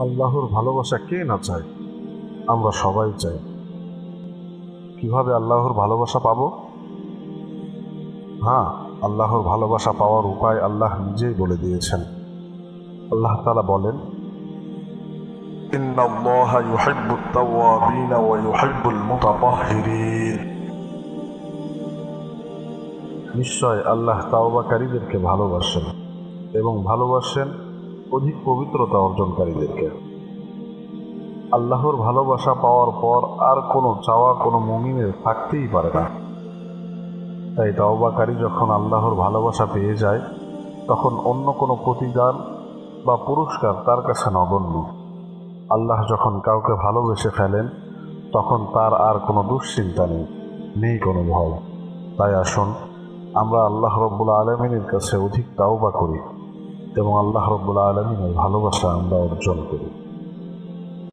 আল্লাহর ভালোবাসা কে না চায়? আমরা সবাই চাই। কীভাবে আল্লাহর ভালোবাসা পাব? হ্যাঁ আল্লাহর ভালোবাসা পাওয়ার উপায় আল্লাহ নিজেই বলে দিয়েছেন। আল্লাহ তালা বলেন নিশ্চয় আল্লাহ তাওবাকারীদেরকে ভালোবাসেন এবং ভালোবাসেন অধিক পবিত্রতা অর্জনকারীদেরকে। আল্লাহর ভালোবাসা পাওয়ার পর আর কোনো চাওয়া, কোনো মুমিনের থাকতেই পারে না। তাই তাওবাকারী যখন আল্লাহর ভালোবাসা পেয়ে যায়, তখন অন্য কোনো প্রতিদান বা পুরস্কার তার কাছে নগণ্য। আল্লাহ যখন কাউকে ভালোবেসে ফেলেন, তখন তার আর কোনো দুশ্চিন্তা নেই নেই কোনো ভয়। তাই আসুন, আমরা আল্লাহ রব্বুল আলমিনের কাছে অধিক তাওবা করি। এবং আল্লাহ রব্বুল আলমিনের ভালোবাসা আমরা অর্জন করি।